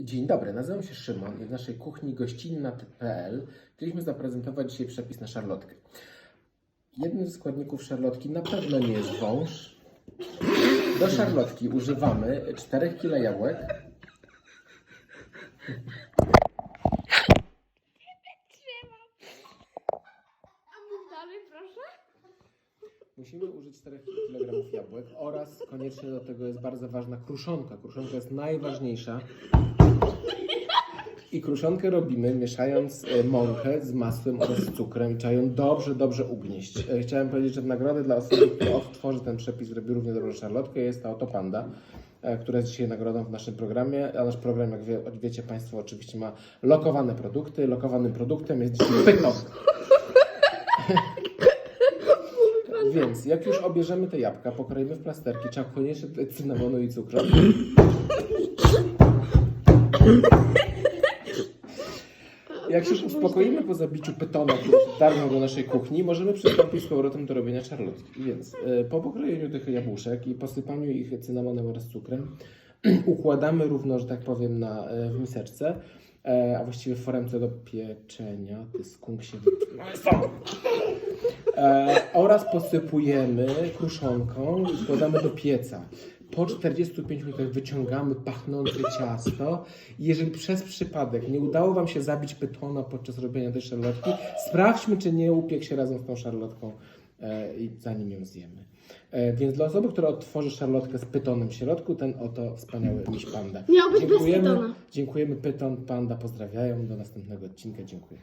Dzień dobry, nazywam się Szymon i w naszej kuchni gościnna.pl chcieliśmy zaprezentować dzisiaj przepis na szarlotkę. Jednym ze składników szarlotki na pewno nie jest wąż. Do szarlotki używamy 4 kg jabłek, A mów dalej, proszę. Musimy użyć 4 kg jabłek oraz koniecznie do tego jest bardzo ważna kruszonka. Kruszonka jest najważniejsza. I kruszonkę robimy mieszając e, mąkę z masłem oraz z cukrem. Trzeba ją dobrze, dobrze ugnieść. E, Chciałem powiedzieć, że w nagrodę dla osoby, która odtworzy ten przepis, robi równie dobrą szarlotkę, jest ta oto panda, e, która jest dzisiaj nagrodą w naszym programie. A nasz program, jak wie, wiecie Państwo, oczywiście ma lokowane produkty. Lokowanym produktem jest dzisiaj pyton. Więc jak już obierzemy te jabłka, pokroimy w plasterki, trzeba koniecznie dodać cynamonu i cukru. Jak się uspokoimy po zabiciu pytona, który do naszej kuchni, możemy przystąpić z powrotem do robienia szarlotki. Więc e, po pokrojeniu tych jabłuszek i posypaniu ich cynamonem oraz cukrem, układamy równo, że tak powiem, na, e, w miseczce, e, a właściwie w foremce do pieczenia. Ty skunk się. E, oraz posypujemy kruszonką i wkładamy do pieca. Po 45 minutach wyciągamy pachnące ciasto. Jeżeli przez przypadek nie udało Wam się zabić pytona podczas robienia tej szarlotki, sprawdźmy, czy nie upiekł się razem z tą szarlotką i zanim ją zjemy. E, więc dla osoby, która odtworzy szarlotkę z pytonem w środku, ten oto wspaniały miś panda. Miał być bez Dziękujemy, pytona. dziękujemy pyton, panda, pozdrawiają. Do następnego odcinka. Dziękuję.